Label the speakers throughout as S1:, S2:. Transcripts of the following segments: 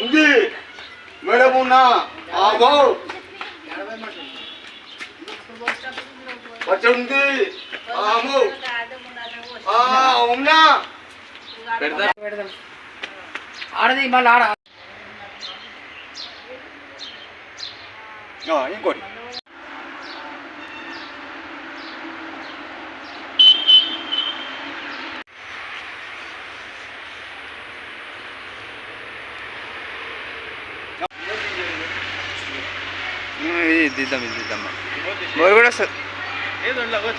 S1: ఉంది మేడం ఉన్నా ఆగో ఉంది. ఆము ఆ, ఉన్నా.
S2: పెడదాం. ఆడది మళ్ళీ ఆడ.
S1: ఇంకోటి
S3: ఇది దిద్దాం ఇది దిద్దాం బోర్ కూడా వస్తుంది
S4: ఏదో ఇట్లా ఓ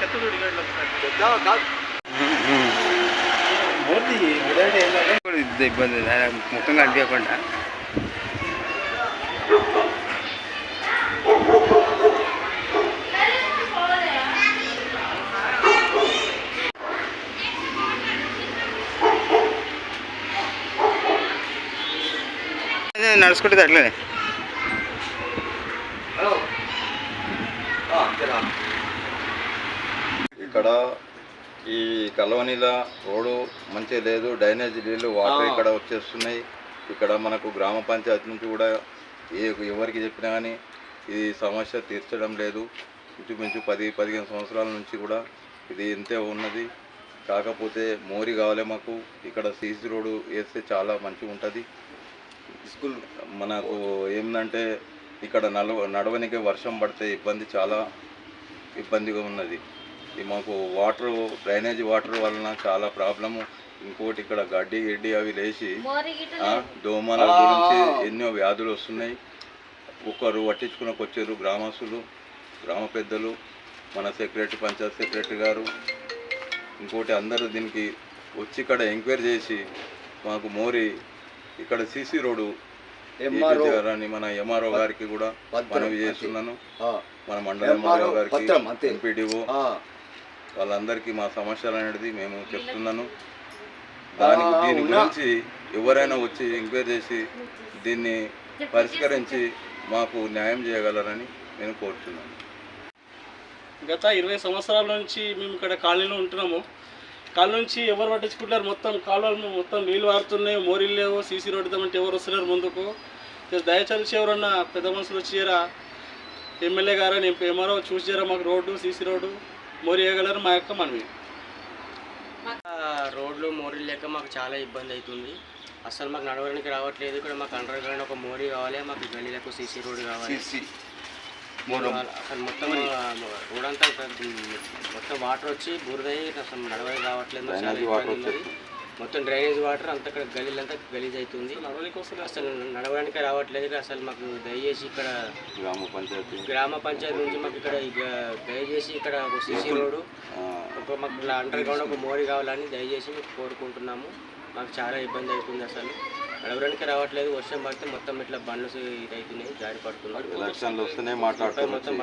S3: నడుచుకుంటుంది అట్లనే.
S1: హలో. ఆ, జరా.
S5: ఇక్కడ ఈ కలవనిల రోడ్డు మంచిగా లేదు డ్రైనేజ్ నీళ్ళు వాటర్. ఇక్కడ వచ్చేస్తున్నాయి. ఇక్కడ మనకు గ్రామ పంచాయతీ నుంచి కూడా ఏ ఎవరికి చెప్పినా కానీ ఈ సమస్య తీర్చడం లేదు. ఇంచుమించు పది పదిహేను సంవత్సరాల నుంచి కూడా ఇది ఇంతే ఉన్నది. కాకపోతే మోరి కావాలి మాకు. ఇక్కడ సీసీ రోడ్డు వేస్తే చాలా మంచిగా ఉంటుంది స్కూల్ మనకు ఏంటంటే ఇక్కడ నడవ నడవనికి వర్షం పడితే ఇబ్బంది చాలా ఇబ్బందిగా ఉన్నది. మాకు వాటర్ డ్రైనేజ్ వాటర్ వలన చాలా ప్రాబ్లము. ఇంకోటి ఇక్కడ గడ్డి గిడ్డి అవి లేచి దోమల గురించి ఎన్నో వ్యాధులు వస్తున్నాయి. ఒకరు పట్టించుకునకు వచ్చారు గ్రామస్తులు గ్రామ పెద్దలు మన సెక్రటరీ పంచాయత్ సెక్రటరీ గారు. ఇంకోటి అందరూ దీనికి వచ్చి ఇక్కడ ఎంక్వైరీ చేసి మాకు మోరి ఇక్కడ సీసీ రోడ్డు
S1: ఎంఆర్ఓ.
S5: చేయించారని మన ఎంఆర్ఓ గారికి కూడా
S1: పత్రం
S5: మనవి చేస్తున్నాను
S1: ఆ,
S5: మన మండల
S1: ఎంఆర్ఓ
S5: గారికి. ఎంపీడీఓ
S1: ఆ.
S5: వాళ్ళందరికీ మా సమస్యలు అనేది మేము చెప్తున్నాను దీని
S1: ఉన్నా.
S5: గురించి ఎవరైనా వచ్చి ఎంక్వైరీ చేసి దీన్ని పరిష్కరించి మాకు న్యాయం చేయగలరని నేను కోరుతున్నాను
S6: గత ఇరవై సంవత్సరాల నుంచి మేము ఇక్కడ కాలనీలో ఉంటున్నాము కాలనీ నుంచి ఎవరు పట్టించుకుంటారు? మొత్తం కాలువలు మొత్తం నీళ్ళు వారుతున్నాయి. మోరీలు లేవు. సీసీ రోడ్డు ఇద్దామంటే ఎవరు వస్తున్నారు ముందుకు. దయచేసి ఎవరన్నా పెద్ద మనుషులు వచ్చారా ఎమ్మెల్యే గారని ఎంఆర్ఓ చూసారా మాకు రోడ్డు సీసీ రోడ్డు మోరీ వేయగలరు మా యొక్క మనవి.
S7: రోడ్లు మోరీలు లేక మాకు చాలా ఇబ్బంది అవుతుంది. అసలు మాకు నడవడానికి రావట్లేదు. ఇక్కడ మాకు అండర్ గ్రౌండ్ ఒక మోరీ కావాలి. మాకు గల్లీలకు సీసీ రోడ్ కావాలి. మొత్తం అంతా మొత్తం వాటర్ వచ్చి బురదయ్యి అసలు నడవడానికి రావట్లేదు
S5: వాటర్
S7: మొత్తం డ్రైనేజ్ వాటర్ అంతా ఇక్కడ గలీజ్ అవుతుంది
S6: నడవడానికి వస్తుంది
S7: అసలు నడవడానికి రావట్లేదు అసలు మాకు దయచేసి ఇక్కడ
S5: గ్రామ పంచాయతీ.
S7: గ్రామ పంచాయతీ నుంచి మాకు ఇక్కడ ఇక దయచేసి ఇక్కడ ఒక సీసీ రోడ్డు ఒక మాకు అండర్ గ్రౌండ్ ఒక మోరీ కావాలని దయచేసి మీకు కోరుకుంటున్నాము. మాకు చాలా ఇబ్బంది అవుతుంది అసలు. నడవడానికి రావట్లేదు వర్షం పడితే మొత్తం ఇట్లా బండ్లు ఇది అవుతున్నాయి జారి పడుతున్నాయి.
S5: ఎలక్షన్లు వస్తేనే
S7: మొత్తం
S5: మాట్లాడుతున్నాం
S7: మొత్తం